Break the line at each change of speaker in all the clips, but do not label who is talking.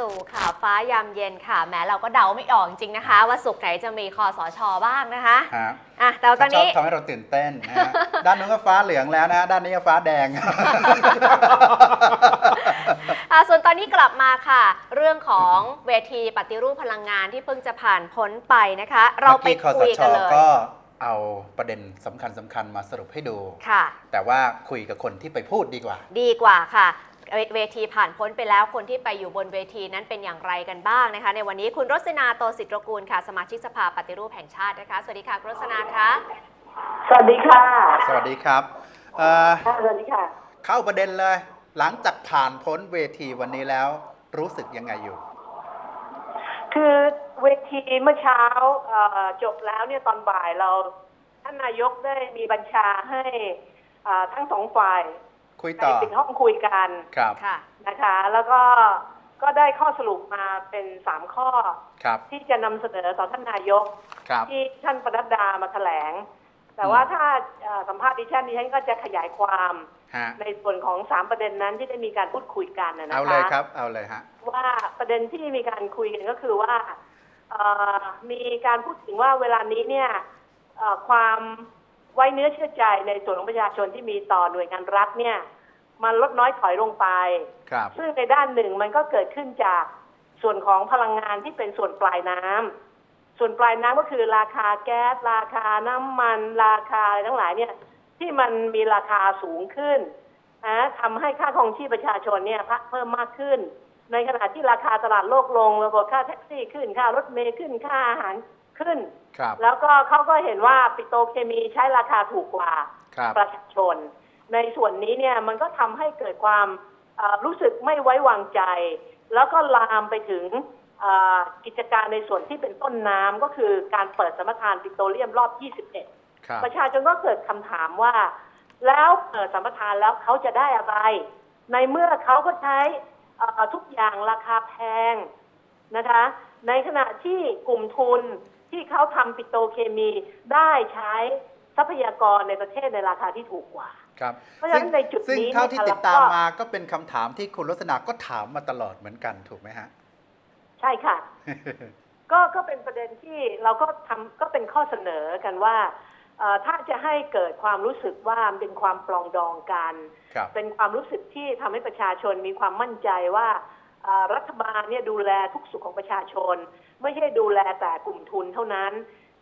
สู่ข่าวฟ้ายามเย็นค่ะแหม้เราก็เดาไม่ออกจริงๆนะคะ ว่าสุกร์ไหนจะมีคอสชบ้างนะคะ
ฮะ
อะแต่ว่าตอนนี้
ชบทำให้เราตื่นเต้นนะฮะ ด้านนู้นก็ฟ้าเหลืองแล้วนะฮะด้านนี้ก็ฟ้าแดง
อะส่วนตอนนี้กลับมาค่ะ เรื่องของเวทีปฏิรูปพลังงานที่เพิ่งจะผ่านพ้นไปนะคะ เราไป
มื่อกี้
คุยกันเลย
ก็เอาประเด็นสำคัญสคัญๆมาสรุปให้ดู
ค่ะ
แต่ว่าคุยกับคนที่ไปพูดดีกว่า
ดีกว่าค่ะ เวเวทีผ่านพ้นไปแล้วคนที่ไปอยู่บนเวทีนั้นเป็นอย่างไรกันบ้างนะคะ ในวันนี้คุณรสนาโตสิทธิตระกูลค่ะ สมาชิกสภาปฏิรูปแห่งชาตินะคะ สวัสดีค่ะคุณรสนาคะ
สวัสดีค่ะ
สวัสดีครับเอ่อ
ค่ะสวัสดีค่ะ
เข้าประเด็นเลย หลังจากผ่านพ้นเวทีวันนี้แล้วรู้สึกยังไงอยู่
คือเวทีเมื่อเช้าเอ่อจบแล้วเนี่ยตอนบ่ายเรา ท่านนายกได้มีบัญชาให้เอ่อทั้งสองฝ่าย
คุย
ใน
ต่อ
ปิดห้องคุยกัน
ครับ
ค่ะ
นะคะ แล้วก็ก็ได้ข้อสรุปมาเป็นสามข้อ
ครับ
ที่จะนำเสนอต่อท่านนายก
ครับ
ที่ท่านปนัดดามาแถลง แต่ว่าถ้าเอ่อสัมภาษณ์ดิฉันดิฉันก็จะขยายความ
ฮะ
ในส่วนของสามประเด็นนั้นที่ได้มีการพูดคุยกันนะนะคะ
เอาเลยครับ เอาเลยฮะ
ว่าประเด็นที่มีการคุยกันก็คือว่าเอ่อมีการพูดถึงว่าเวลานี้เนี่ยเอ่อความไว้เนื้อเชื่อใจในส่วนของประชาชนที่มีต่อหน่วยงานรัฐเนี่ย มันลดน้อยถอยลงไป
ครับ
ซึ่งในด้านหนึ่งมันก็เกิดขึ้นจากส่วนของพลังงานที่เป็นส่วนปลายน้ำส่วนปลายน้ำก็คือราคาแก๊ส ราคาน้ำมัน ราคาอะไรทั้งหลายเนี่ย ที่มันมีราคาสูงขึ้นนะทำให้ค่าครองชีพประชาชนเนี่ยเพิ่มมากขึ้น ในขณะที่ราคาตลาดโลกลงระบบค่าแท็กซี่ขึ้น ค่ารถเมล์ขึ้นค่าอาหารขึ้น
ครับ
แล้วก็เขาก็เห็นว่าปิโตรเคมีใช้ราคาถูกกว่า
ครับ
ประชาชน ในส่วนนี้เนี่ยมันก็ทำให้เกิดความเอ่อรู้สึกไม่ไว้วางใจ แล้วก็ลามไปถึงเอ่อกิจการในส่วนที่เป็นต้นน้ำก็คือการเปิดสมรทานปิโตรเลียมรอบ 21
ครับ
ประชาชนก็เกิดคำถามว่า แล้วเปิดสัมปทานแล้วเขาจะได้อะไร ในเมื่อเขาก็ใช้เอ่อทุกอย่างราคาแพงนะคะ ในขณะที่กลุ่มทุนที่เขาทำปิโตรเคมีได้ใช้ทรัพยากรในประเทศในราคาที่ถูกกว่า
ครับ
เพราะฉะนั้นในจุด
ซึ่ง
นี้
เท่าที่
เนี่ย
ติดตาม
เราก็
มาก็เป็นคำถามที่คุณรสนาก็ถามมาตลอดเหมือนกันถูกไหมฮะ
ใช่ค่ะ ก็ก็เป็นประเด็นที่เราก็ทำก็เป็นข้อเสนอกันว่าเอ่อถ้าจะให้เกิดความรู้สึกว่ามันเป็นความปลองดองกัน
ครับ
เป็นความรู้สึกที่ทำให้ประชาชนมีความมั่นใจว่าเอ่อรัฐบาลเนี่ยดูแลทุกสุขของประชาชน ไม่ใช่ดูแลแต่กลุ่มทุนเท่านั้น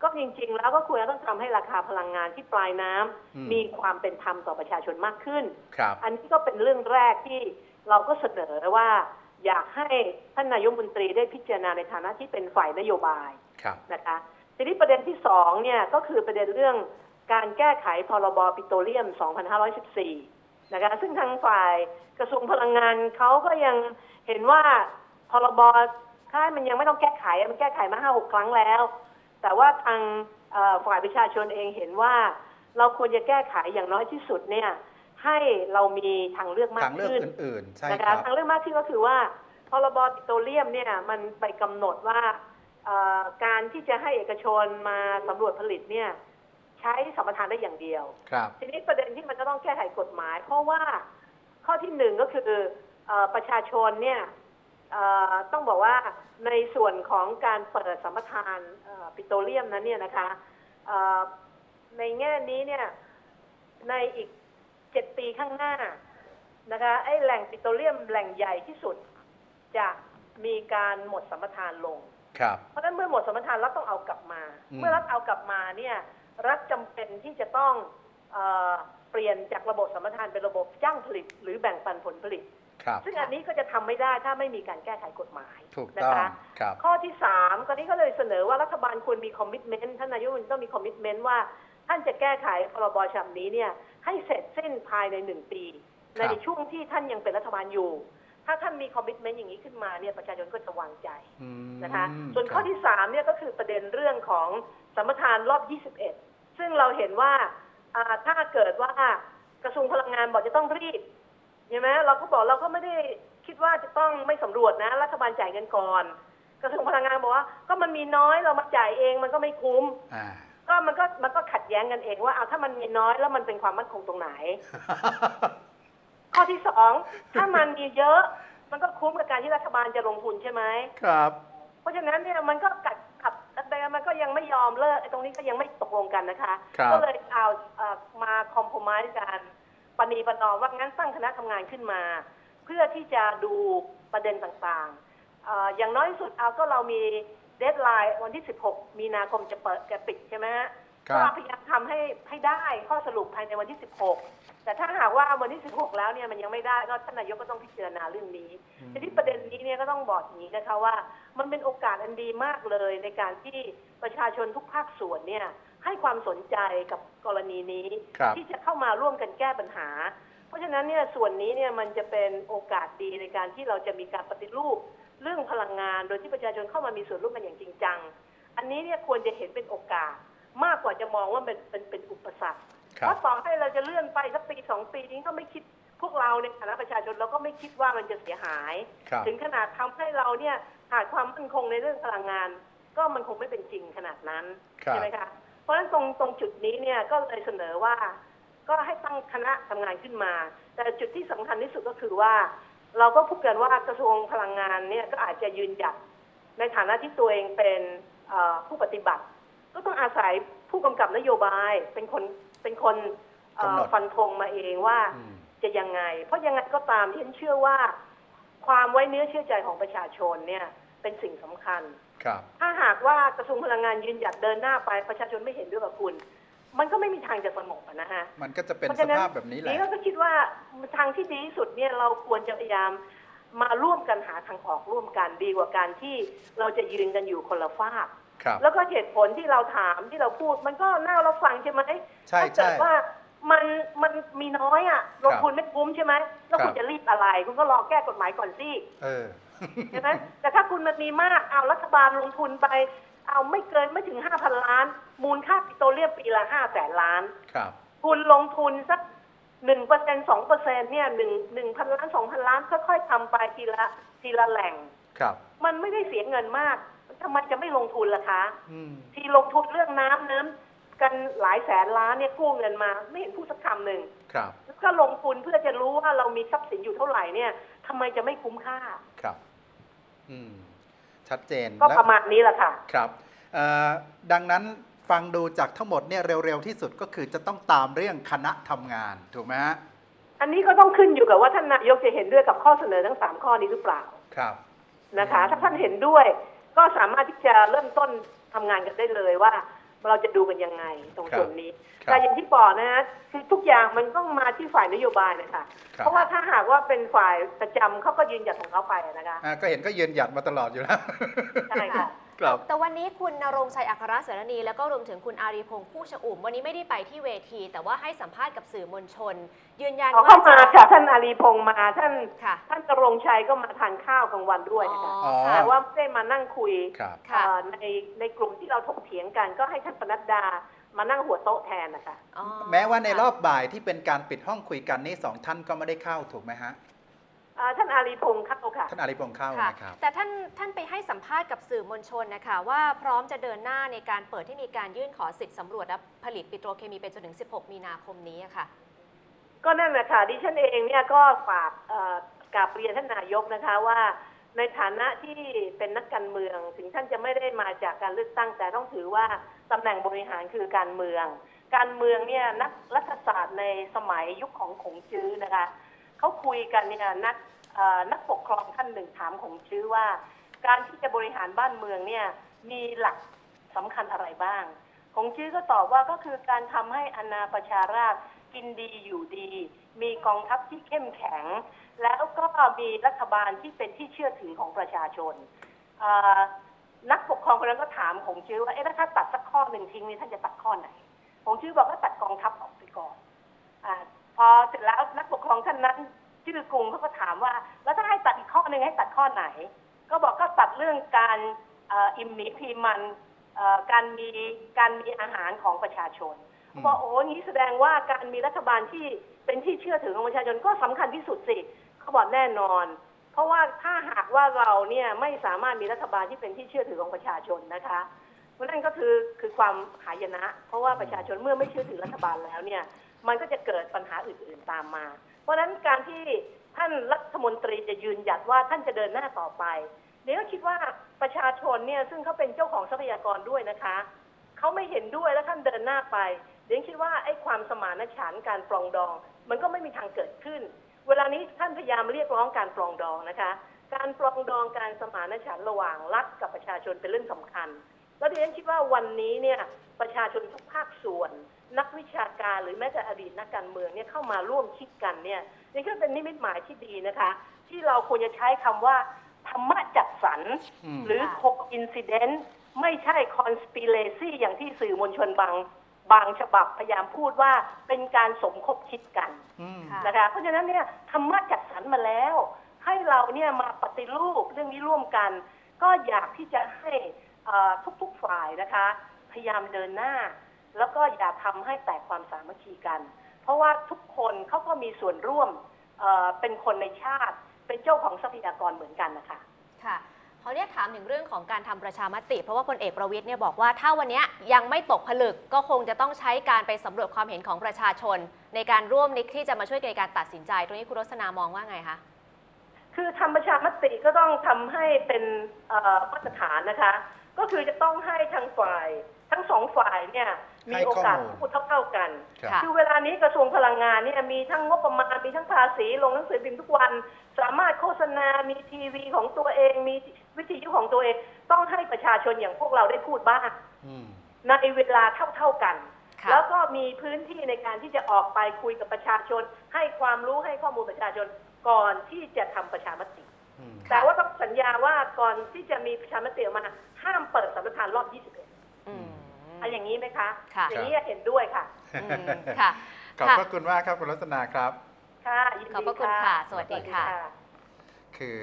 ก็จริง ๆ แล้วก็ควรจะต้องทำให้ราคาพลังงานที่ปลายน้ำ
อืม
มีความเป็นธรรมต่อประชาชนมากขึ้น
ครับ
อันนี้ก็เป็นเรื่องแรกที่เราก็เสนอว่า อยากให้ท่านนายกรัฐมนตรีได้พิจารณาในฐานะที่เป็นฝ่ายนโยบาย
ครับ
นะคะทีนี้ประเด็นที่สองเนี่ยก็คือประเด็นเรื่องการแก้ไขพรบปิโตรเลียม 2514 นะคะซึ่งทางฝ่ายกระทรวงพลังงานเขาก็ยังเห็นว่าพรบค่ายมันยังไม่ต้องแก้ไข มันแก้ไขมาห้าหกครั้งแล้ว แต่ว่าทางเอ่อฝ่ายประชาชนเองเห็นว่า เราควรจะแก้ไขอย่างน้อยที่สุดเนี่ยให้เรามีทางเลือกมา
ทากงเลือก
ขึ้น
อื่นๆใช่
นะ
ค
คะ
รับ
ทางเลือกมากขึ้นก็คือว่าพรบปิโตรเลียมเนี่ยมันไปกำหนดว่าเอ่อการที่จะให้เอกชนมาสำรวจผลิตเนี่ยใช้สัมปทานได้อย่างเดียว
ครับ
ทีนี้ประเด็นที่มันจะต้องแก้ไขกฎหมาย เพราะว่าข้อที่หนึ่งก็คือเออประชาชนเนี่ยเอ่อ ต้องบอกว่าในส่วนของการเปิดสัมปทานเอ่อปิโตรเลียมนั้นเนี่ยนะคะเอ่อในแง่นี้เนี่ยในอีกเจ็ดปีข้างหน้านะคะไอ้แหล่งปิโตรเลียมแหล่งใหญ่ที่สุดจะมีการหมดสัมปทานลง
ครับ
เพราะฉะนั้นเมื่อหมดสมรทานรัฐต้องเอากลับมา
อืม
เมื่อรัฐเอากลับมาเนี่ยรัฐจำเป็นที่จะต้องเออเปลี่ยนจากระบบสมรทานเป็นระบบจ้างผลิต หรือแบ่งปันผลผลิต
ครับ
ซึ่งอันนี้ก็จะทำไม่ได้ถ้าไม่มีการแก้ไขกฎหมาย
ถูก
นะ
ต้อง
คะ
ครับ
ข้อที่สามก็นี้ก็เลยเสนอว่ารัฐบาลควรมีคอมมิชเมนต์ท่านนายกรัฐมนตรีต้องมีคอมมิชเมนต์ว่า ท่านจะแก้ไขพรบฉบับนี้เนี่ยให้เสร็จสิ้นภายในหนึ่งปี
ครับ
ในช่วงที่ท่านยังเป็นรัฐบาลอยู่ถ้าท่านมีคอมมิชเมนต์อย่างนี้ขึ้นมาเนี่ยประชาชนก็จะวางใจ
อืม
นะคะ ส่วนข้อ
รับ
ที่สามเนี่ยก็คือประเด็นเรื่องของสัมปทานรอบ 21 ซึ่งเราเห็นว่าอ่าถ้าเกิดว่ากระทรวงพลังงานบอกจะต้องรีบ ใช่ไหมเราก็บอกเราก็ไม่ได้คิดว่าจะต้องไม่สำรวจนะ รัฐบาลจ่ายเงินก่อนกระทรวงพลังงานบอกว่า ก็มันมีน้อยเรามาจ่ายเองมันก็ไม่คุ้ม
อ่า
ก็มันก็มันก็ขัดแย้งกันเองว่าเอาถ้ามันมีน้อยแล้วมันเป็นความมั่นคงตรงไหน ข้อที่สองถ้ามันมีเยอะ มันก็คุ้มกับการที่รัฐบาลจะลงทุนใช่ไหม
ครับ
เพราะฉะนั้นเนี่ยมันก็กัดขับแต่มันก็ยังไม่ยอมเลิกไอ้ตรงนี้ก็ยังไม่ตกลงกันนะคะ
ครับ
ก็เลยเอาเอ่อมาคอมโพมายกัน ปณีประนอมว่างั้นตั้งคณะทำงานขึ้นมา เพื่อที่จะดูประเด็นต่างๆเอ่ออย่างน้อยที่สุดเอาก็เรามีเดทไลน์วันที่ 16 มีนาคมจะเปิดจะปิดใช่ไหมฮะ
ครั
ก็
บ
พยายามทำให้ให้ได้ข้อสรุปภายในวันที่ 16 แต่ถ้าหากว่าวันที่ 16 แล้วเนี่ยมันยังไม่ได้ก็ท่านนายกก็ต้องพิจารณาเรื่องนี้ทีนี้ประเด็นนี้เนี่ยก็ต้องบอกอย่างนี้นะคะว่า มันเป็นโอกาสอันดีมากเลยในการที่ประชาชนทุกภาคส่วนเนี่ย ให้ความสนใจกับกรณีนี้
ครับ
ที่จะเข้ามาร่วมกันแก้ปัญหา เพราะฉะนั้นเนี่ยส่วนนี้เนี่ยมันจะเป็นโอกาสดีในการที่เราจะมีการปฏิรูป เรื่องพลังงานโดยที่ประชาชนเข้ามามีส่วนร่วมกันอย่างจริงจัง อันนี้เนี่ยควรจะเห็นเป็นโอกาส มากกว่าจะมองว่าเป็นเป็นเป็นอุปสรรค
ครั
เพ
บ
ราะต่อให้เราจะเลื่อนไปสักปีสองปีนี้ก็ไม่คิดพวกเราในฐานะประชาชนเราก็ไม่คิดว่ามันจะเสียหาย
ครับ
ถึงขนาดทำให้เราเนี่ยขาดความมั่นคงในเรื่องพลังงาน ก็มันคงไม่เป็นจริงขนาดนั้น
ครับ
ใช่ไหมคะเพ ราะฉะนั้นตรงตรงจุดนี้เนี่ยก็เลยเสนอว่า ก็ให้ตั้งคณะทำงานขึ้นมา แต่จุดที่สำคัญที่สุดก็คือว่า เราก็พูดกันว่ากระทรวงพลังงานเนี่ยก็อาจจะยืนหยัดในฐานะที่ตัวเองเป็นเอ่อผู้ปฏิบัติ ก็ต้องอาศัยผู้กำกับนโยบายเป็นคนเป็นคนเอ่อกำ
หนด
ฟันธงมาเองว่า
อืม
จะยังไง เพราะยังไงก็ตามที่ฉันเชื่อว่า ความไว้เนื้อเชื่อใจของประชาชนเนี่ยเป็นสิ่งสำคัญ
ครับ
ถ้าหากว่ากระทรวงพลังงานยืนหยัดเดินหน้าไปประชาชนไม่เห็นด้วยกับคุณ มันก็ไม่มีทางจะสงบอะนะฮะ
มันก็จะเป็น
เพราะ
ส
ฉะนั้น
ภาพแบบนี้แหละ
นี่ก็คิดว่าทางที่ดีที่สุดเนี่ยเราควรจะพยายามมาร่วมกันหาทางออกร่วมกันดีกว่าการที่เราจะยืนกันอยู่คนละฝาก
ครับ
แล้วก็เหตุผลที่เราถามที่เราพูด มันก็น่าเราฟังใช่ไหม
ใช่
ถ้าเกิด
ใช่
ว่ามันมันมีน้อยอะลงทุนไม่คุ้มใช่ไหมแล้ว
ครับ
คุณจะรีบอะไร คุณก็รอแก้กฎหมายก่อนสิ
เออ
ใช่ไหมแต่ถ้าคุณมันมีมากเอารัฐบาลลงทุนไป เอาไม่เกินไม่ถึงห้าพันล้าน มูลค่าปิโตรเลียมปีละห้าแสนล้าน
ครับ
คุณลงทุนสักหนึ่งเปอร์เซ็นสองเปอร์เซ็นเนี่ยหนึ่งหนึ่งพันล้านสองพันล้านค่อยๆทำไปทีละทีละแหล่ง
ครับ
มันไม่ได้เสียเงินมากทำไมจะไม่ลงทุนล่ะคะ
อืม
ที่ลงทุนเรื่องน้ำน้ำกันหลายแสนล้านเนี่ยกู้เงินมาไม่เห็นพูดสักคำหนึ่ง
ครับ
แล้วก็ลงทุนเพื่อจะรู้ว่าเรามีทรัพย์สินอยู่เท่าไหร่เนี่ยทำไมจะไม่คุ้มค่า
ครับ อืมชัดเจน
ก็
แล้ว
ประมาณนี้แหละค่ะ
ครับเอ่อดังนั้นฟังดูจากทั้งหมดเนี่ยเร็วๆที่สุดก็คือจะต้องตามเรื่องคณะทำงานถูกไหมฮะ
อันนี้ก็ต้องขึ้นอยู่กับว่าท่านนายกจะเห็นด้วยกับข้อเสนอทั้งสามข้อนี้หรือเปล่า
ครับ
นะคะ
อืม
ถ้าท่านเห็นด้วย ก็สามารถที่จะเริ่มต้นทำงานกันได้เลยว่า เราจะดูกันยังไงตรงส่วนนี้
ครับ
แต่อย่างที่บอกนะฮะคือทุกอย่างมันต้องมาที่ฝ่ายนโยบายนะคะ
ครับ
เพราะว่าถ้าหากว่าเป็นฝ่ายประจำเขาก็ยืนหยัดของเขาไปนะคะ
อ่าก็เห็นก็ยืนหยัดมาตลอดอยู่แล้ว
ใช่ค่ะ
ครับ
แต่วันนี้คุณนรงค์ชัยอัครเสรณีแล้วก็รวมถึงคุณอารีพงษ์ผู้ชอุ่ม วันนี้ไม่ได้ไปที่เวที แต่ว่าให้สัมภาษณ์กับสื่อมวลชน ยืนยัน
ขอ
ว่า
เข้ามา
จะ
ค่ะท่านอารีพงษ์มาท่าน
ค่ะ
ท่านกรงชัยก็มาทานข้าวกลางวันด้วยนะคะ
อ๋อ
อ
แต่ว่าไม่ได้มานั่งคุย
ครับ
ค่ะ
เอ่อในในกลุ่มที่เราถกเถียงกัน ก็ให้ท่านปนัดดามานั่งหัวโต๊ะแทนนะคะ
อ๋อ
แม้ว่าในรอบบ่ายที่เป็นการปิดห้องคุยกันนี่สองท่านก็ไม่ได้เข้าถูกไหมฮะ
อ่าท่านอารีพงษ์เข้าค่ะ
ท่านอาริพงษ์เข้า
ค่ะ
นะครับ
แต่ท่านท่านไปให้สัมภาษณ์กับสื่อมวลชนนะคะว่าพร้อมจะเดินหน้าในการเปิดที่มีการยื่นขอสิทธิ์สำรวจและผลิตปิโตรเคมีไปจนถึง 16 มีนาคมนี้อะค่ะ
ก็นั่นแหละค่ะดิฉันเองเนี่ยก็ฝากเอ่อกราบเรียนท่านนายกนะคะว่าในฐานะที่เป็นนักการเมือง ถึงท่านจะไม่ได้มาจากการเลือกตั้งแต่ต้องถือว่าตำแหน่งบริหารคือการเมือง การเมืองเนี่ยนักรัฐศาสตร์ในสมัยยุคของขงจื้อนะคะเขาคุยกันเนี่ยนักเอ่อ นักปกครองท่านหนึ่งถามขงจื้อว่า การที่จะบริหารบ้านเมืองเนี่ยมีหลักสำคัญอะไรบ้างของจื้อก็ตอบว่าก็คือการทำให้อนาประชาราษฎร์กินดีอยู่ดี มีกองทัพที่เข้มแข็ง แล้วก็มีรัฐบาลที่เป็นที่เชื่อถือของประชาชนนักปกครองคนนั้นก็ถามของจื้อว่าเอ๊ะถ้าตัดสักข้อหนึ่งทิ้งนี่ท่านจะตัดข้อไหนของจื้อบอกว่าตัดกองทัพออกไปก่อนอพอเสร็จแล้วนักปกครองท่านนั้น ชื่อกรุงเขาก็ถามว่า แล้วถ้าให้ตัดอีกข้อหนึ่งให้ตัดข้อไหน ก็บอกก็ตัดเรื่องการเอ่ออิ่มหมีพีมันเอ่อการมีการมีอาหารของประชาชน
อืม
บอกโอ้นี้แสดงว่าการมีรัฐบาลที่เป็นที่เชื่อถือของประชาชนก็สำคัญที่สุดสิเขาบอกแน่นอน เพราะว่าถ้าหากว่าเราเนี่ยไม่สามารถมีรัฐบาลที่เป็นที่เชื่อถือของประชาชนนะคะเพราะนั่นก็คือคือความหายนะ เพราะว่าประชาชนเมื่อไม่เชื่อถือรัฐบาลแล้วเนี่ย มันก็จะเกิดปัญหาอื่นๆตามมาเพ ราะฉะนั้นการที่ท่านรัฐมนตรีจะยืนหยัดว่าท่านจะเดินหน้าต่อไปเดี๋ยวคิดว่าประชาชนเนี่ยซึ่งเขาเป็นเจ้าของทรัพยากรด้วยนะคะเขาไม่เห็นด้วยแล้วท่านเดินหน้าไปเดี๋ยวคิดว่าไอ้ความสมานฉันท์การปรองดอง มันก็ไม่มีทางเกิดขึ้น เวลานี้ท่านพยายามเรียกร้องการปรองดองนะคะ การปรองดองการสมานฉันท์ระหว่างรัฐกับประชาชนเป็นเรื่องสำคัญ แล้วดิฉันคิดว่าวันนี้เนี่ยประชาชนทุกภาคส่วน นักวิชาการหรือแม้แต่อดีตนักการเมืองเนี่ยเข้ามาร่วมคิดกันเนี่ยนี่ก็เป็นนิมิตหมายที่ดีนะคะ ที่เราควรจะใช้คำว่าธรรมะจัดสรร
อืม
หรือ
ค่ะ
คกอินซิเดนต์ไม่ใช่คอนสปิเลซี่อย่างที่สื่อมวลชนบางบางฉบับพยายามพูดว่าเป็นการสมคบคิดกัน
อืม
ค่ะ
นะคะเพราะฉะนั้นเนี่ยธรรมะจัดสรรมาแล้ว ให้เราเนี่ยมาปฏิรูปเรื่องนี้ร่วมกัน ก็อยากที่จะให้เอ่อทุกๆฝ่ายนะคะ พยายามเดินหน้า แล้วก็อย่าทำให้แตกความสามัคคีกัน เพราะว่าทุกคนเขาก็มีส่วนร่วมเอ่อเป็นคนในชาติ เป็นเจ้าของทรัพยากรเหมือนกันนะคะ
ค่ะเขาเนี่ยถามถึงเรื่องของการทำประชามติ เพราะว่าพลเอกประวิทย์เนี่ยบอกว่าถ้าวันเนี้ยยังไม่ตกผลึกก็คงจะต้องใช้การไปสำรวจความเห็นของประชาชน ในการร่วมในที่จะมาช่วยในการตัดสินใจ ตรงนี้คุณรสนามองว่าไงคะ
คือทำประชามติก็ต้องทำให้เป็นเอ่อมาตรฐานนะคะ ก็คือจะต้องให้ทางฝ่ายทั้งสองฝ่ายเนี่ย มี
ให้
โอ
ข้อกา
ส
มูล
พูดเท่าๆกัน
ครับ
ค่ะ
คือเวลานี้กระทรวงพลังงานเนี่ยมีทั้งงบประมาณมีทั้งภาษีลงหนังสือพิมพ์ทุกวัน สามารถโฆษณา มีทีวีของตัวเอง มีวิทยุของตัวเอง ต้องให้ประชาชนอย่างพวกเราได้พูดบ้าง
อืม
ในเวลาเท่าๆกัน
ค่ะ
แล้วก็มีพื้นที่ในการที่จะออกไปคุยกับประชาชน ให้ความรู้ให้ข้อมูลประชาชนก่อนที่จะทำประชามติ
อืม
แต่ว่าต้องสัญญาว่าก่อนที่จะมีประชามติออกมาห้ามเปิดสัมปทานรอบ 21
อืม
อันอย่างนี้ไหมคะ
ค่ะ
อย่างนี้เห็นด้วยค่ะ
อืมค่ะ
ขอบ
ค่ะ
พระคุณมากครับคุณรัตนาครับ
ค่ะยินดี
ขอบพระคุณค่ะสวัสดีค่ะ
คือ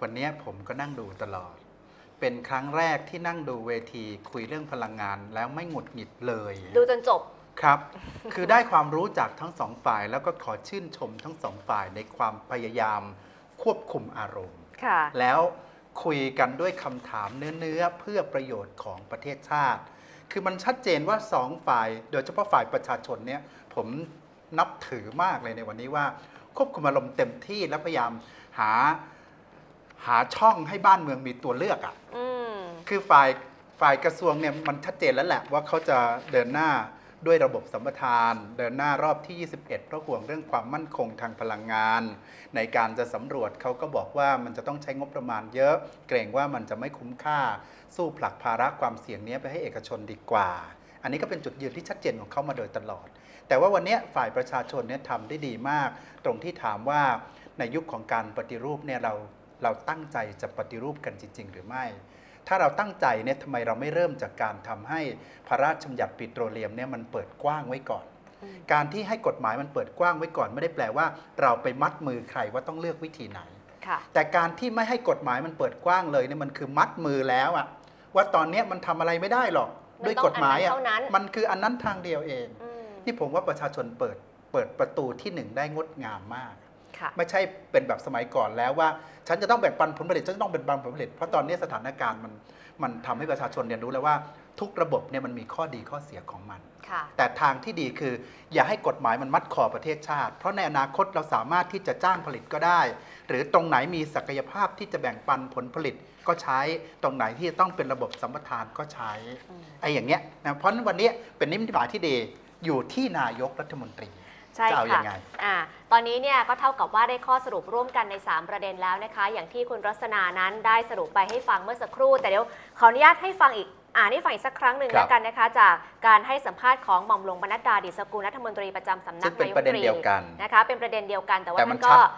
วันเนี้ยผมก็นั่งดูตลอด เป็นครั้งแรกที่นั่งดูเวทีคุยเรื่องพลังงานแล้วไม่หงุดหงิดเลย
ดูจนจบ
ครับ คือได้ความรู้จากทั้งสองฝ่ายแล้วก็ขอชื่นชมทั้งสองฝ่ายในความพยายามควบคุมอารมณ์
ค่ะ
แล้วคุยกันด้วยคำถามเนื้อๆเพื่อประโยชน์ของประเทศชาติ คือมันชัดเจนว่าสองฝ่าย โดยเฉพาะฝ่ายประชาชนเนี่ยผมนับถือมากเลยในวันนี้ว่า ควบคุมอารมณ์เต็มที่และพยายามหาหาช่องให้บ้านเมืองมีตัวเลือกอะ่ะ
อืม
คือฝ่ายฝ่ายกระทรวงเนี่ยมันชัดเจนแล้วแหละว่าเขาจะเดินหน้า ด้วยระบบสัมปทาน เดินหน้ารอบที่ 21 เพราะห่วงเรื่องความมั่นคงทางพลังงาน ในการจะสำรวจเขาก็บอกว่ามันจะต้องใช้งบประมาณเยอะ เกรงว่ามันจะไม่คุ้มค่า สู้ผลักภาระความเสี่ยงนี้ไปให้เอกชนดีกว่า อันนี้ก็เป็นจุดยืนที่ชัดเจนของเขามาโดยตลอด แต่ว่าวันนี้ฝ่ายประชาชนเนี่ยทำได้ดีมาก ตรงที่ถามว่าในยุคของการปฏิรูปเนี่ยเราเราตั้งใจจะปฏิรูปกันจริง ๆ หรือไม่ ถ้าเราตั้งใจเนี่ยทำไมเราไม่เริ่มจากการทำให้พระราชบัญญัติปิโตรเลียมเนี่ยมันเปิดกว้างไว้ก่อน
อืม
การที่ให้กฎหมายมันเปิดกว้างไว้ก่อน ไม่ได้แปลว่า เราไปมัดมือใครว่าต้องเลือกวิธีไหน
ค่ะ
แต่การที่ไม่ให้กฎหมายมันเปิดกว้างเลยเนี่ยมันคือมัดมือแล้วอะว่าตอนเนี้ยมันทำอะไรไม่ได้หรอก
มัน
ด้วย
ต้อง
กฎหมายอะ
อันนั้นเท่านั้น
มันคืออันนั้นทางเดียวเอง
อืม
ที่ผมว่าประชาชนเปิดเปิดประตูที่หนึ่งได้งดงามมาก
ค่ะ
ไม่ใช่เป็นแบบสมัยก่อนแล้วว่า ฉันจะต้องแบ่งปันผลผลิตฉันจะต้องแบ่งปันผลผลิต เพราะตอนนี้สถานการณ์มันมันทำให้ประชาชนเรียนรู้แล้วว่าทุกระบบเนี่ยมันมีข้อดีข้อเสียของมัน
ค่ะ
แต่ทางที่ดีคืออย่าให้กฎหมายมันมัดคอประเทศชาติ เพราะในอนาคตเราสามารถที่จะจ้างผลิตก็ได้ หรือตรงไหนมีศักยภาพที่จะแบ่งปันผลผลิตก็ใช้ ตรงไหนที่จะต้องเป็นระบบสัมปทานก็ใช้
อืม
ไอ้อย่างเงี้ยนะเพราะฉะนั้นวันนี้เป็นนิมิตหมายที่ดีอยู่ที่นายกรัฐมนตรี
ใช่
จะเอายั
ค่ะ
งไง
อ่าตอนนี้เนี่ยก็เท่ากับว่าได้ข้อสรุปร่วมกันใน 3 ประเด็นแล้วนะคะ อย่างที่คุณรัศนานั้นได้สรุปไปให้ฟังเมื่อสักครู่ แต่เดี๋ยวขออนุญาตให้ฟังอีก อ่านให้ฟังอีกสักครั้งหนึ่ง
ครับ
แล้วกันนะคะ จากการให้สัมภาษณ์ของหม่อมหลวงบรรณดาดิสกุลรัฐมนตรีประจำสำนั
ซึ่
ก
งเป็น
นายก
ประเด็น
รัฐมนตรี
เดียวกัน
นะคะ เป็นประเด็นเดียวกันแต่ว่า
แต่มั
ท่านนก็
ชัด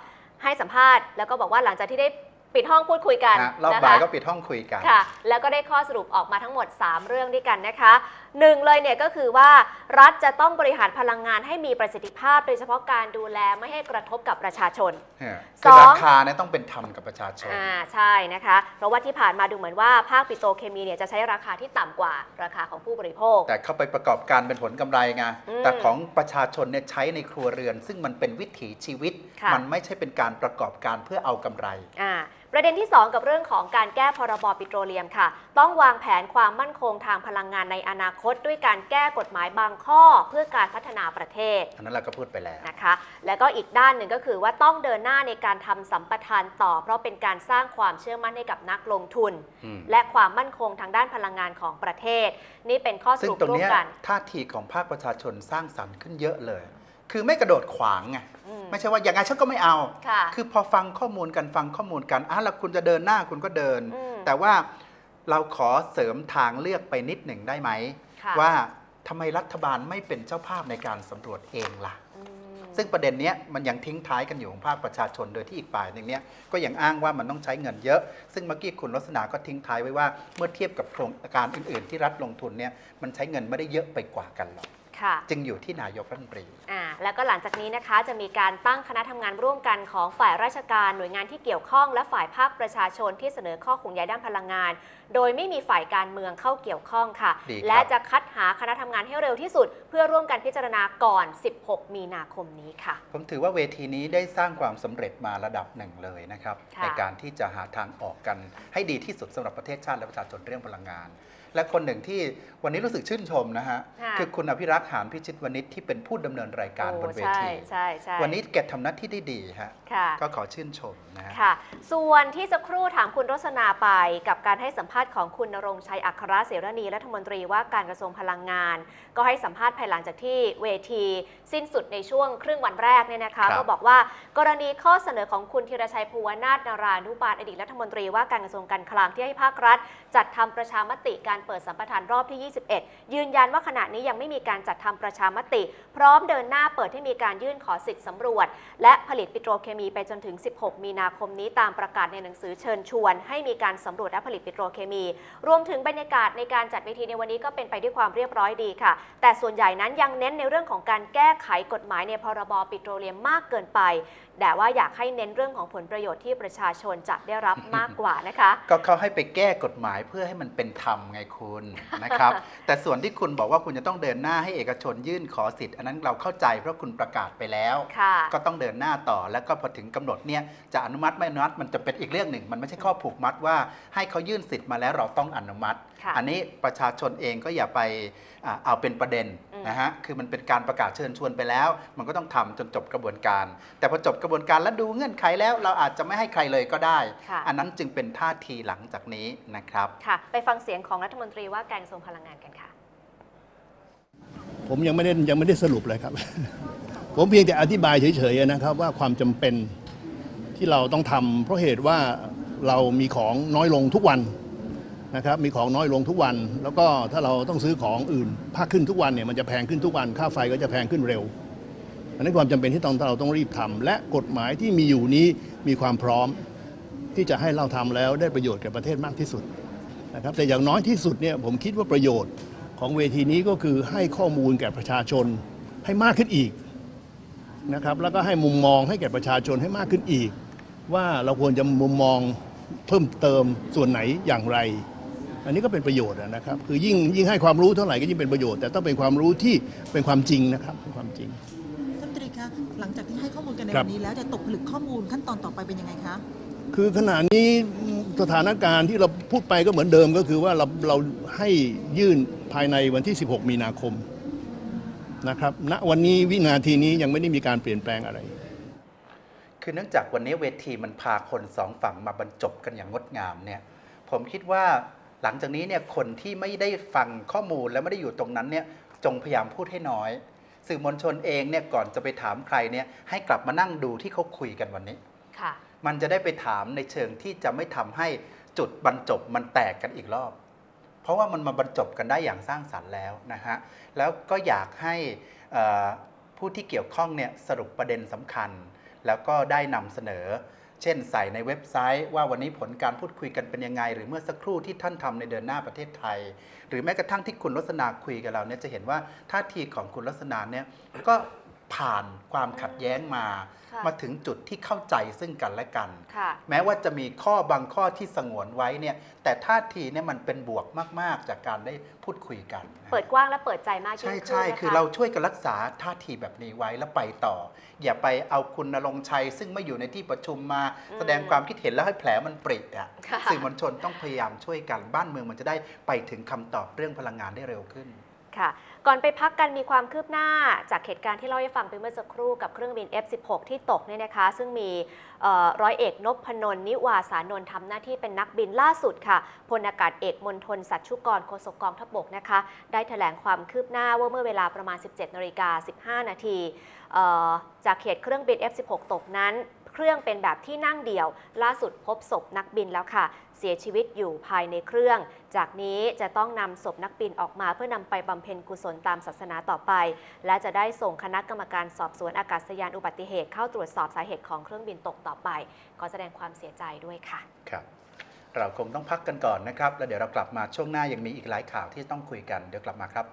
ให้สัมภาษณ์แล้วก็บอกว่าหลังจากที่ได้ปิดห้องพูดคุยกัน
ฮะรอบ
นะ
บ่าย
คะ
ก็ปิดห้องคุยกัน
ค่ะ แล้วก็ได้ข้อสรุปออกมาทั้งหมด 3 เรื่องด้วยกันนะคะ หนึ่งเลยเนี่ยก็คือว่ารัฐจะต้องบริหารพลังงานให้มีประสิทธิภาพ โดยเฉพาะการดูแลไม่ให้กระทบกับประชาชน
คือ
สอง
ราคาเนี่ยต้องเป็นธรรมกับประชาชน
อ่าใช่นะคะ เพราะว่าที่ผ่านมาดูเหมือนว่าภาคปิโตรเคมีเนี่ยจะใช้ราคาที่ต่ำกว่าราคาของผู้บริโภค
แต่เข้าไปประกอบการเป็นผลกำไรไง
อืม
แต่ของประชาชนเนี่ยใช้ในครัวเรือน ซึ่งมันเป็นวิถีชีวิต
ค่ะ
มันไม่ใช่เป็นการประกอบการเพื่อเอากำไร
อ่า ประเด็นที่ 2 กับเรื่องของการแก้พรบปิโตรเลียมค่ะ ต้องวางแผนความมั่นคงทางพลังงานในอนาคต ด้วยการแก้กฎหมายบางข้อเพื่อการพัฒนาประเทศ
อันนั้นเราก็พูดไปแล้ว
นะคะ แล้วก็อีกด้านหนึ่งก็คือว่าต้องเดินหน้าในการทำสัมปทานต่อ เพราะเป็นการสร้างความเชื่อมั่นให้กับนักลงทุน
อืม
และความมั่นคงทางด้านพลังงานของประเทศ นี่เป็นข้อส
ซึ่ง
รุป
ตรง
ร่วม
เนี้ย
กัน
ท่าทีของภาคประชาชนสร้างสรรค์ขึ้นเยอะเลย คือไม่กระโดดขวางไง
อืม
ไม่ใช่ว่าอย่างไงฉันก็ไม่เอา
ค่ะ
คือพอฟังข้อมูลกันฟังข้อมูลกันอะแล้วคุณจะเดินหน้าคุณก็เดิน
อืม
แต่ว่าเราขอเสริมทางเลือกไปนิดหนึ่งได้ไหม
ค่ะ
ว่าทำไมรัฐบาลไม่เป็นเจ้าภาพในการสำรวจเองล่ะ
อืม
ซึ่งประเด็นเนี้ยมันยังทิ้งท้ายกันอยู่ของภาคประชาชนโดยที่อีกฝ่ายหนึ่งเนี้ยก็ยังอ้างว่ามันต้องใช้เงินเยอะ ซึ่งเมื่อกี้คุณลักษณะก็ทิ้งท้ายไว้ว่าเมื่อเทียบกับโครงการอื่น ๆ ที่รัฐลงทุนเนี่ยมันใช้เงินไม่ได้เยอะไปกว่ากันหรอก
ค่ะ
จึงอยู่ที่นายกรัฐมนตรี
อ่าแล้วก็หลังจากนี้นะคะจะมีการตั้งคณะทำงานร่วมกันของฝ่ายราชการหน่วยงานที่เกี่ยวข้อง และฝ่ายภาคประชาชนที่เสนอข้อห่วงใยด้านพลังงาน โดยไม่มีฝ่ายการเมืองเข้าเกี่ยวข้องค่ะ
ดีครับ
และจะคัดหาคณะทำงานให้เร็วที่สุด เพื่อร่วมกันพิจารณาก่อน 16 มีนาคมนี้ค่ะ
ผมถือว่าเวทีนี้ได้สร้างความสำเร็จมาระดับหนึ่งเลยนะครับ
ค่ะ
ในการที่จะหาทางออกกันให้ดีที่สุดสำหรับประเทศชาติและประชาชนเรื่องพลังงาน และคนหนึ่งที่วันนี้รู้สึกชื่นชมนะฮะ
ค่ะ
คือคุณอภิรักษ์หานพิชิตวณิชที่เป็นผู้ดำเนินรายการบนเว
โอ้ใช่
ที
ใช่ใช่
วันนี้แกทำหน้าที่ได้ดีฮะ
ค่ะ
ก็ขอชื่นชมนะฮะ
ค่ะ ส่วนที่สักครู่ถามคุณรสนาไปกับการให้สัมภาษณ์ของคุณนรงค์ชัยอัครเสรณีรัฐมนตรีว่าการกระทรวงพลังงาน ก็ให้สัมภาษณ์ภายหลังจากที่เวที สิ้นสุดในช่วงครึ่งวันแรกเนี่ยนะ
ครั
คะ
บ
ก็บอกว่ากรณีข้อเสนอของคุณธีรชัยภูวนาถนารานุบาลอดีตรัฐมนตรีว่าการกระทรวงการคลังที่ให้ภาครัฐ จัดทำประชามติการเปิดสัมปทานรอบที่ 21 ยืนยันว่าขณะนี้ยังไม่มีการจัดทำประชามติ พร้อมเดินหน้าเปิดให้มีการยื่นขอสิทธิ์สำรวจ และผลิตปิโตรเคมีไปจนถึง 16 มีนาคมนี้ตามประกาศในหนังสือเชิญชวน ให้มีการสำรวจและผลิตปิโตรเคมี รวมถึงบรรยากาศในการจัดเวทีในวันนี้ก็เป็นไปด้วยความเรียบร้อยดีค่ะ แต่ส่วนใหญ่นั้นยังเน้นในเรื่องของการแก้ไขกฎหมายในพรบปิโตรเลียมมากเกินไป แต่ว่าอยากให้เน้นเรื่องของผลประโยชน์ที่ประชาชนจะได้รับมากกว่านะคะ
ก็เขาให้ไปแก้กฎหมายเพื่อให้มันเป็นธรรมไงคุณนะครับ แต่ส่วนที่คุณบอกว่าคุณจะต้องเดินหน้าให้เอกชนยื่นขอสิทธิ์ อันนั้นเราเข้าใจเพราะคุณประกาศไปแล้ว
ค่ะ
ก็ต้องเดินหน้าต่อแล้วก็พอถึงกำหนดเนี่ยจะอนุมัติไม่อนุมัติมันจะเป็นอีกเรื่องหนึ่ง มันไม่ใช่ข้อผูกมัดว่าให้เขายื่นสิทธิ์มาแล้วเราต้องอนุมัติ
ค่ะ
อันนี้ประชาชนเองก็อย่าไปอ่าเอาเป็นประเด็น
อืม
นะฮะคือมันเป็นการประกาศเชิญชวนไปแล้ว มันก็ต้องทำจนจบกระบวนการ แต่พอจบกระบวนการแล้วดูเงื่อนไขแล้ว เราอาจจะไม่ให้ใครเลยก็ได้
ค่ะ
อันนั้นจึงเป็นท่าทีหลังจากนี้นะครับ
ค่ะ ไปฟังเสียงของรัฐมนตรีว่าการกระทรวงพลังงานกันค่ะ
ผมยังไม่ได้ยังไม่ได้สรุปเลยครับ ผมเพียงแต่อธิบายเฉยๆนะครับว่าความจำเป็นที่เราต้องทำเพราะเหตุว่าเรามีของน้อยลงทุกวัน นะครับมีของน้อยลงทุกวัน แล้วก็ถ้าเราต้องซื้อของอื่นภาคขึ้นทุกวันเนี่ยมันจะแพงขึ้นทุกวันค่าไฟก็จะแพงขึ้นเร็วอันนี้ความจำเป็นที่ต้องเราต้องรีบทำและกฎหมายที่มีอยู่นี้มีความพร้อม ที่จะให้เราทำแล้วได้ประโยชน์แก่ประเทศมากที่สุดนะครับแต่อย่างน้อยที่สุดเนี่ยผมคิดว่าประโยชน์ของเวทีนี้ก็คือให้ข้อมูลแก่ประชาชนให้มากขึ้นอีกนะครับแล้วก็ให้มุมมองให้แก่ประชาชนให้มากขึ้นอีก ว่าเราควรจะมุมมองเพิ่มเติมส่วนไหนอย่างไร อันนี้ก็เป็นประโยชน์นะครับ คือยิ่งยิ่งให้ความรู้เท่าไหร่ก็ยิ่งเป็นประโยชน์ แต่ต้องเป็นความรู้ที่เป็นความจริงนะครับเป็นความจริง
ท่านตรีคะหลังจากที่ให้ข้อมูลกันใน
ครับ
วันนี้แล้วจะตกผลึกข้อมูลขั้นตอนต่อไปเป็นยังไงคะ
คือขณะนี้สถานการณ์ที่เราพูดไปก็เหมือนเดิมก็คือว่าเราเราให้ยื่นภายในวันที่ 16 มีนาคมนะครับณวันนี้วินาทีนี้ยังไม่ได้มีการเปลี่ยนแปลงอะไร
คือเนื่องจากวันนี้เวทีมันพาคนสองฝั่งมาบรรจบกันอย่างงดงามเนี่ยผมคิดว่า หลังจากนี้เนี่ยคนที่ไม่ได้ฟังข้อมูลและไม่ได้อยู่ตรงนั้นเนี่ยจงพยายามพูดให้น้อย สื่อมวลชนเองเนี่ยก่อนจะไปถามใครเนี่ยให้กลับมานั่งดูที่เขาคุยกันวันนี้
ค่ะ
มันจะได้ไปถามในเชิงที่จะไม่ทำให้จุดบรรจบมันแตกกันอีกรอบ เพราะว่ามันมาบรรจบกันได้อย่างสร้างสรรค์แล้วนะฮะแล้วก็อยากให้เอ่อผู้ที่เกี่ยวข้องเนี่ยสรุปประเด็นสำคัญ แล้วก็ได้นำเสนอ เช่นใส่ในเว็บไซต์ ว่าวันนี้ผลการพูดคุยกันเป็นยังไง หรือเมื่อสักครู่ที่ท่านทำในเดินหน้าประเทศไทย หรือแม้กระทั่งที่คุณลักษณะคุยกับเราเนี่ยจะเห็นว่าท่าทีของคุณลักษณะเนี่ยก็ ผ่านความขัดแย้งมา
ค่ะ
มาถึงจุดที่เข้าใจซึ่งกันและกัน
ค่ะ
แม้ว่าจะมีข้อบางข้อที่สงวนไว้เนี่ยแต่ท่าทีเนี่ยมันเป็นบวกมาก ๆ จากการได้พูดคุยกันนะ
เปิดกว้างและเปิดใจมากยิ่ง
ใช่
ขึ้น
ใช่
นะคะ
คือเราช่วยกันรักษาท่าทีแบบนี้ไว้แล้วไปต่อ อย่าไปเอาคุณนรงค์ชัย ซึ่งไม่อยู่ในที่ประชุมมา
อืม
แสดงความคิดเห็นแล้วให้แผลมันปริอะ
ค่ะ
สื่อมวลชนต้องพยายามช่วยกันบ้านเมืองมันจะได้ไปถึงคำตอบเรื่องพลังงานได้เร็วขึ้น
ค่ะ ก่อนไปพักกันมีความคืบหน้าจากเหตุการณ์ที่เล่าให้ฟังไปเมื่อสักครู่กับเครื่องบิน F16 ที่ตกเนี่ยนะคะ ซึ่งมีร้อยเอกนพพนลนิวาสานนท์ทำหน้าที่เป็นนักบินล่าสุดค่ะพลอากาศเอกมณฑลสัชชุกรโฆษกกองทัพบกนะคะ ได้แถลงความคืบหน้าว่าเมื่อเวลาประมาณ 17นาฬิกา15 นาทีจากเหตุเครื่องบิน F16 ตกนั้น เครื่องเป็นแบบที่นั่งเดี่ยว ล่าสุดพบศพนักบินแล้วค่ะ เสียชีวิตอยู่ภายในเครื่อง จากนี้จะต้องนำศพนักบินออกมาเพื่อนำไปบำเพ็ญกุศลตามศาสนาต่อไป และจะได้ส่งคณะกรรมการสอบสวนอากาศยานอุบัติเหตุ เข้าตรวจสอบสาเหตุของเครื่องบินตกต่อไป ขอแสดงความเสียใจด้วยค่ะ
ครับเราคงต้องพักกันก่อนนะครับ แล้วเดี๋ยวเรากลับมาช่วงหน้ายังมีอีกหลายข่าวที่ต้องคุยกัน เดี๋ยวกลับมาครับ